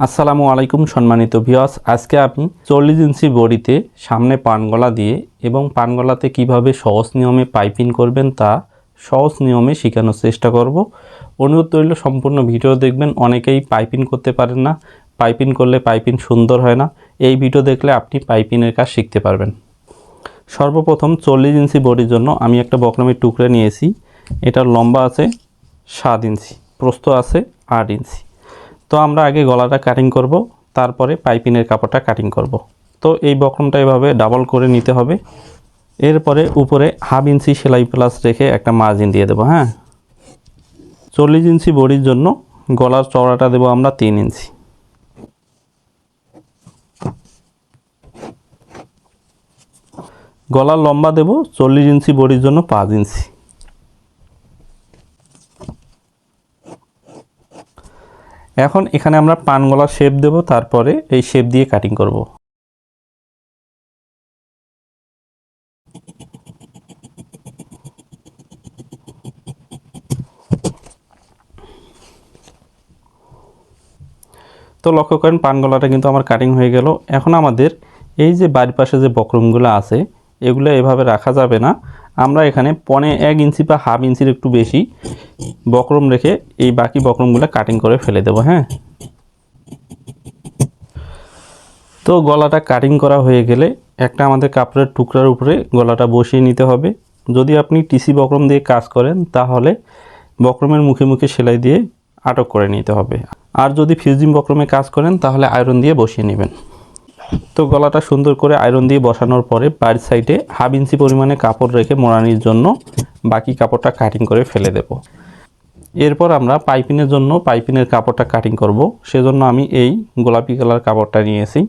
আসসালামু আলাইকুম সম্মানিত ভিওয়াস আজকে আমি চল্লিশ ইঞ্চি বডিতে সামনে পানগলা দিয়ে এবং পানগলাতে কীভাবে সহজ নিয়মে পাইপিং করবেন তা সহজ নিয়মে শেখানোর চেষ্টা করব। অনুরোধ রইল, সম্পূর্ণ ভিডিও দেখবেন, অনেকেই পাইপিং করতে পারেন না। পাইপিং করলে পাইপিং সুন্দর হয় না। এই ভিডিও দেখলে আপনি পাইপিংয়ের কাজ শিখতে পারবেন। সর্বপ্রথম চল্লিশ ইঞ্চি বডির জন্য আমি একটা বকরমের টুকরা নিয়েছি। এটার লম্বা আছে সাত ইঞ্চি, প্রস্থ আছে আট ইঞ্চি। তো আমরা আগে গলাটা কাটিং করব, তারপরে পাইপিনের কাপড়টা কাটিং করব। তো এই বক্রমটা এভাবে ডাবল করে নিতে হবে। এরপরে উপরে হাফ ইঞ্চি সেলাই প্লাস রেখে একটা মার্জিন দিয়ে দেবো হ্যাঁ? চল্লিশ ইঞ্চি বডির জন্য গলার চওড়াটা দেবো আমরা তিন ইঞ্চি গলার লম্বা দেব চল্লিশ ইঞ্চি বডির জন্য পাঁচ ইঞ্চি এখন এখানে আমরা পান গলার শেপ দেব, তারপরে এই শেপ দিয়ে কাটিং করব। তো লক্ষ্য করেন পান গলাটা কিন্তু আমার কাটিং হয়ে গেল। এখন আমাদের এই যে বাড়ির পাশে যে বক্রমগুলো আছে, এগুলো এভাবে রাখা যাবে না। আমরা এখানে পনে এক ইঞ্চি বা হাফ ইঞ্চির একটু বেশি বক্রম রেখে এই বাকি বক্রমগুলো কাটিং করে ফেলে দেবো হ্যাঁ? তো গলাটা কাটিং করা হয়ে গেলে একটা আমাদের কাপড়ের টুকরার উপরে গলাটা বসিয়ে নিতে হবে। যদি আপনি টিসি বক্রম দিয়ে কাজ করেন, তাহলে বক্রমের মুখে মুখে সেলাই দিয়ে আটক করে নিতে হবে। আর যদি ফিউজিং বক্রমে কাজ করেন, তাহলে আয়রন দিয়ে বসিয়ে নেবেন। তো গলাটা সুন্দর করে আয়রন দিয়ে বসানোর পরে বাড়ির সাইডে হাফ ইঞ্চি পরিমাণে কাপড় রেখে মোড়ানির জন্য বাকি কাপড়টা কাটিং করে ফেলে দেব। এরপর আমরা পাইপিনের জন্য পাইপিনের কাপড়টা কাটিং করব। সেজন্য আমি এই গোলাপি কালার কাপড়টা নিয়েছি।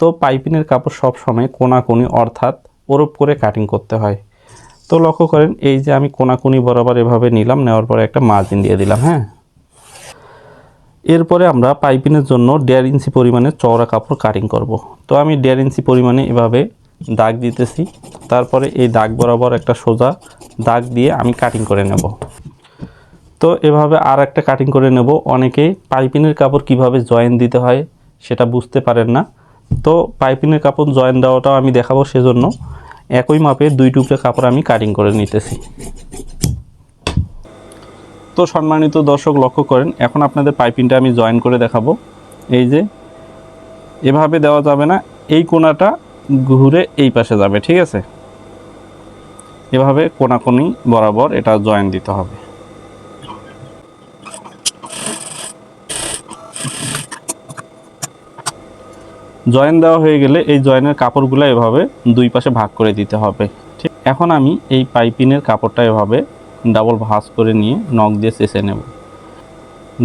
তো পাইপিনের কাপড় সব সময় কোনাকুনি অর্থাৎ ওরপ করে কাটিং করতে হয়। তো লক্ষ্য করেন, এই যে আমি কোনাকুনি বরাবর এভাবে নিলাম, নেওয়ার পরে একটা মার্জিন দিয়ে দিলাম হ্যাঁ? এরপরে আমরা পাইপিনের জন্য দেড় ইঞ্চি পরিমাণে চওড়া কাপড় কাটিং করব। তো আমি দেড় ইঞ্চি পরিমাণে এভাবে দাগ দিতেছি। তারপরে এই দাগ বরাবর একটা সোজা দাগ দিয়ে আমি কাটিং করে নেব। তো এভাবে আর একটা কাটিং করে নেব। অনেকে পাইপিনের কাপড় কীভাবে জয়েন দিতে হয় সেটা বুঝতে পারেন না। তো পাইপিনের কাপড় জয়েন দেওয়াটাও আমি দেখাবো সেজন্য। একই মাপে দুই টুকরো কাপড় আমি কাটিং করে নিতেছি। তো সম্মানিত দর্শক লক্ষ্য করেন, এখন আপনাদের পাইপিংটা আমি জয়েন করে দেখাবো। এই যে, এভাবে দেওয়া যাবে না, এই কোনাটা ঘুরে এই পাশে যাবে, ঠিক আছে? এভাবে কোনাকুনি বরাবর এটা জয়েন দিতে হবে। জয়েন দেওয়া হয়ে গেলে এই জয়েনের কাপড়গুলো এভাবে দুই পাশে ভাগ করে দিতে হবে, ঠিক? এখন আমি এই পাইপিনের কাপড়টা এভাবে ডাবল ভাঁজ করে নিয়ে নখ দিয়ে চেঁচে নেব।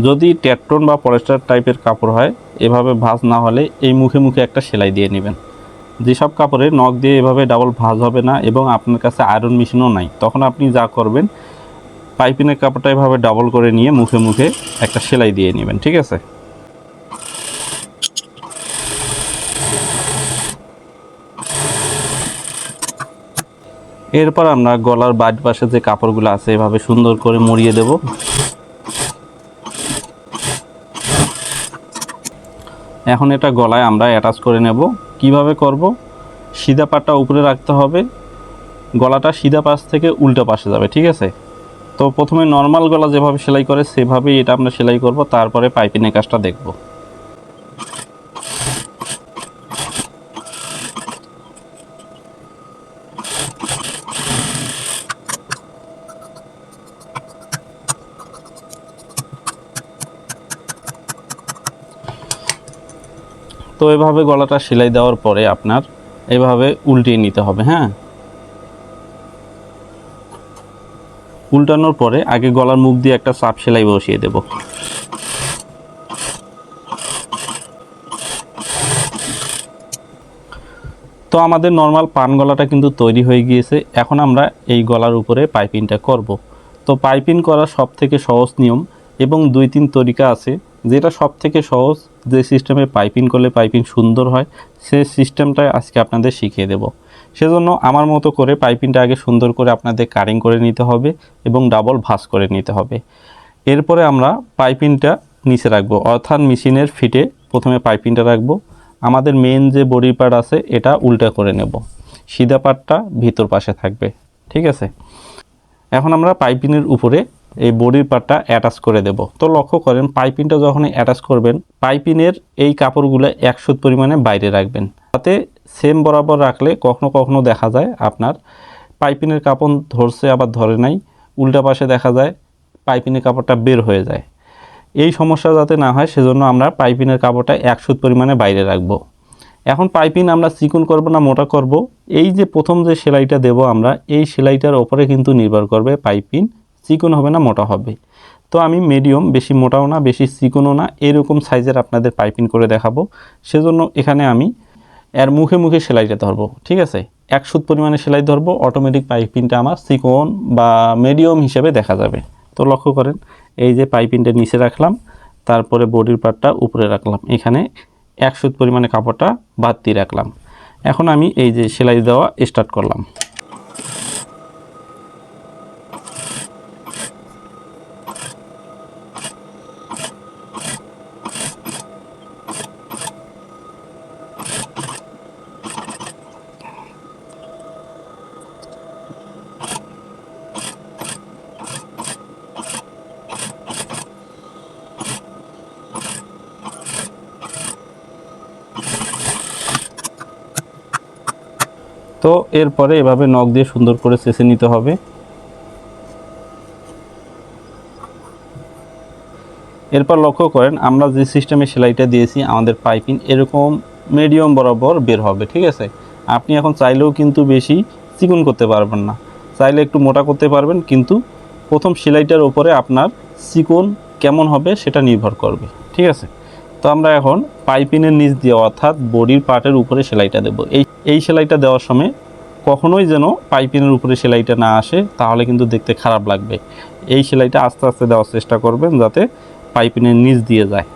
যদি ট্যাট্রন বা পলেস্টার টাইপের কাপড় হয়, এভাবে ভাঁজ না হলে এই মুখে মুখে একটা সেলাই দিয়ে নেবেন। যেসব কাপড়ে নখ দিয়ে এভাবে ডাবল ভাঁজ হবে না এবং আপনার কাছে আয়রন মেশিনও নাই, তখন আপনি যা করবেন, পাইপিনের কাপড়টা এভাবে ডাবল করে নিয়ে মুখে মুখে একটা সেলাই দিয়ে নেবেন, ঠিক আছে? এরপর আমরা গলার বাড়ির পাশে যে কাপড়গুলো আছে, এভাবে সুন্দর করে মুড়িয়ে দেব। এখন এটা গলায় আমরা অ্যাটাচ করে নেব। কীভাবে করব? সিধা পাটটা উপরে রাখতে হবে। গলাটা সিধা পাশ থেকে উল্টো পাশে যাবে, ঠিক আছে? তো প্রথমে নর্মাল গলা যেভাবে সেলাই করে, সেভাবেই এটা আমরা সেলাই করব। তারপরে পাইপিনের কাজটা দেখব। তো এভাবে গলাটা সেলাই দেওয়ার পরে আপনার এভাবে উল্টিয়ে নিতে হবে হ্যাঁ? উল্টানোর পরে আগে গলার মুখ দিয়ে একটা চাপ সেলাই বসিয়ে দেব। তো আমাদের নর্মাল পান গলাটা কিন্তু তৈরি হয়ে গিয়েছে। এখন আমরা এই গলার উপরে পাইপিংটা করব। তো পাইপিং করা সব থেকে সহজ নিয়ম এবং দুই তিন তরিকা আছে। যেটা সব থেকে সহজ যে সিস্টেমে পাইপিং করলে পাইপিং সুন্দর হয় সেই সিস্টেমটাই আজকে আপনাদের শিখিয়ে দেব। সেজন্য আমার মতো করে পাইপিংটা আগে সুন্দর করে আপনাদের কারিং করে নিতে হবে এবং ডাবল ভাস করে নিতে হবে। এরপরে আমরা পাইপিংটা নিচে রাখব। অর্থাৎ মেশিনের ফিটে প্রথমে পাইপিংটা রাখব। আমাদের মেন যে বডি পার্ট আছে, এটা উল্টা করে নেব। সিধা পার্টটা ভিতর পাশে থাকবে। ঠিক আছে? এখন আমরা পাইপিনের উপরে এই বডির পার্টটা অ্যাটাচ করে দেব। তো লক্ষ্য করেন, পাইপিংটা যখন অ্যাটাচ করবেন পাইপিনের এই কাপড়গুলো একশো পরিমাণে বাইরে রাখবেন। তাতে সেম বরাবর রাখলে কখনো কখনো দেখা যায় আপনার পাইপিনের কাপড় ধরছে, আবার ধরে নাই, উল্টা পাশে দেখা যায় পাইপিনের কাপড়টা বের হয়ে যায়। এই সমস্যা যাতে না হয়, সেজন্য আমরা পাইপিনের কাপড়টা একশো পরিমাণে বাইরে রাখব। এখন পাইপিং আমরা চিকন করব না মোটা করব? এই যে প্রথম যে সেলাইটা দেব আমরা, এই সেলাইটার ওপরে কিন্তু নির্ভর করবে পাইপিং চিকন হবে না, মোটা হবে। তো আমি মিডিয়াম বেশি মোটাও না, বেশি চিকনও না, এরকম সাইজের আপনাদের পাইপিং করে দেখাবো। সেজন্য এখানে আমি এর মুখে মুখে সেলাইটা ধরবো ঠিক আছে? এক সুত পরিমাণে সেলাই ধরবো অটোমেটিক পাইপিংটা আমার চিকন বা মিডিয়াম হিসেবে দেখা যাবে। তো লক্ষ্য করেন, এই যে পাইপিংটা নিচে রাখলাম, তারপরে বডির পার্টটা উপরে রাখলাম। এখানে এক সুত পরিমাণে কাপড়টা বাদ দিয়ে রাখলাম। এখন আমি এই যে সেলাই দেওয়া স্টার্ট করলাম। তো এরপরে এভাবে নখ দিয়ে সুন্দর করে চেঁচে নিতে হবে। এরপর লক্ষ্য করেন, আমরা যে সিস্টেমে সেলাইটা দিয়েছি, আমাদের পাইপিং এরকম মিডিয়াম বরাবর বের হবে, ঠিক আছে? আপনি এখন চাইলেও কিন্তু বেশি চিকন করতে পারবেন না। চাইলে একটু মোটা করতে পারবেন, কিন্তু প্রথম সেলাইটার ওপরে আপনার চিকন কেমন হবে সেটা নির্ভর করবে, ঠিক আছে? তো আমরা এখন পাইপিনের নিচ দিয়ে, অর্থাৎ বডির পার্টের উপরে সেলাইটা দেব। এই এই সেলাইটা দেওয়ার সময় কখনোই যেন পাইপিনের উপরে সেলাইটা না আসে, তাহলে কিন্তু দেখতে খারাপ লাগবে। এই সেলাইটা আস্তে আস্তে দেওয়ার চেষ্টা করবেন যাতে পাইপিনের নিচ দিয়ে যায়।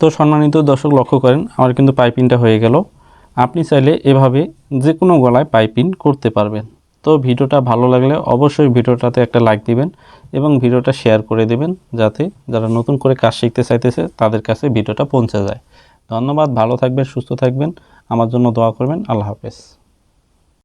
তো সম্মানিত দর্শক লক্ষ্য করেন, আমার কিন্তু পাইপিংটা হয়ে গেল। আপনি চাইলে এভাবে যে কোনো গলায় পাইপিং করতে পারবেন। তো ভিডিওটা ভালো লাগলে অবশ্যই ভিডিওটাতে একটা লাইক দিবেন এবং ভিডিওটা শেয়ার করে দেবেন, যাতে যারা নতুন করে কাজ শিখতে চাইতেছে, তাদের কাছে ভিডিওটা পৌঁছে যায়। ধন্যবাদ, ভালো থাকবেন, সুস্থ থাকবেন। আমার জন্য দোয়া করবেন, আল্লাহ হাফেজ।